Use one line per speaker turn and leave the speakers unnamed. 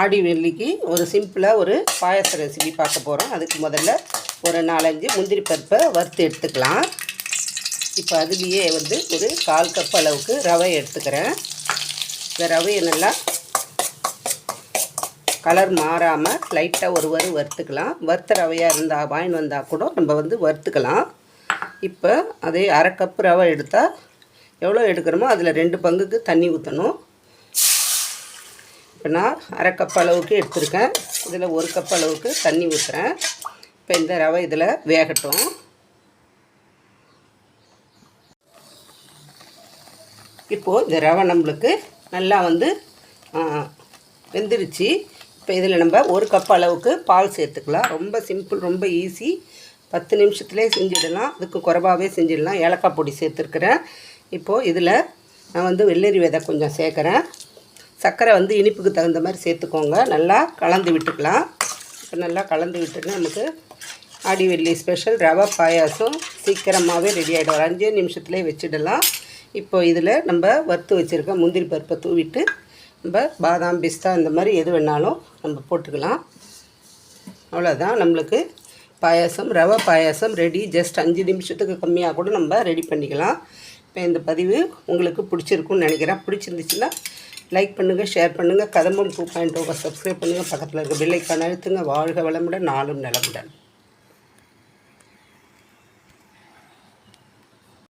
ஆடி வெள்ளிக்கு ஒரு சிம்பிளாக ஒரு பாயச ரெசிபி பார்க்க போகிறோம் அதுக்கு முதல்ல ஒரு நாலஞ்சு முந்திரி பருப்பை வறுத்து எடுத்துக்கலாம். இப்போ அதுலேயே வந்து ஒரு கால் கப் அளவுக்கு ரவை எடுத்துக்கிறேன். இந்த ரவையை நல்லா கலர் மாறாமல் லைட்டாக ஒரு வறு வறுத்துக்கலாம். வறுத்த ரவையாக இருந்தால் வாங்கின்னு வந்தால் கூட நம்ம வந்து வறுத்துக்கலாம். இப்போ அதே அரை கப் ரவை எடுத்தால் எவ்வளோ எடுக்கிறோமோ அதில் ரெண்டு பங்குக்கு தண்ணி ஊற்றணும் இப்போ நான் அரை கப் அளவுக்கு எடுத்துருக்கேன். இதில் ஒரு கப் அளவுக்கு தண்ணி ஊற்றுறேன் இப்போ இந்த ரவை இதில் வேகட்டும். இப்போது இந்த ரவை நம்மளுக்கு நல்லா வந்து வெந்துருச்சு. இப்போ இதில் நம்ம ஒரு கப் அளவுக்கு பால் சேர்த்துக்கலாம். ரொம்ப சிம்பிள் ரொம்ப ஈஸி பத்து நிமிஷத்துலேயே செஞ்சிடலாம். அதுக்கு குறைவாகவே செஞ்சிடலாம். ஏலக்காய் பொடி சேர்த்துருக்குறேன். இப்போது இதில் நான் வந்து வெள்ளரி விதை கொஞ்சம் சேர்க்குறேன். சர்க்கரை வந்து இனிப்புக்கு தகுந்த மாதிரி சேர்த்துக்கோங்க. நல்லா கலந்து விட்டுக்கலாம். இப்போ நல்லா கலந்து விட்டுட்டு நமக்கு ஆடிவெள்ளி ஸ்பெஷல் ரவை பாயாசம் சீக்கிரமாகவே ரெடி ஆகிடும் ஒரு அஞ்சே நிமிஷத்துலேயே வச்சிடலாம். இப்போ இதில் நம்ம வறுத்து வச்சுருக்க முந்திரி பருப்பை தூவிட்டு நம்ம பாதாம் பிஸ்தா இந்த மாதிரி எது வேணாலும் நம்ம போட்டுக்கலாம். அவ்வளோதான் நம்மளுக்கு பாயாசம் ரவை பாயாசம் ரெடி ஜஸ்ட் அஞ்சு நிமிஷத்துக்கு கம்மியாக கூட நம்ம ரெடி பண்ணிக்கலாம். இப்போ இந்த பதிவு உங்களுக்கு பிடிச்சிருக்குன்னு நினைக்கிறேன். பிடிச்சிருந்துச்சுன்னா லைக் பண்ணுங்கள் ஷேர் பண்ணுங்கள் Kadhambam two point over oh subscribe பண்ணுங்கள் பக்கத்தில் இருக்க பில்லைக்கான அழுத்துங்க. வாழ்க வளமுடன். நாளும் நலமுடன்.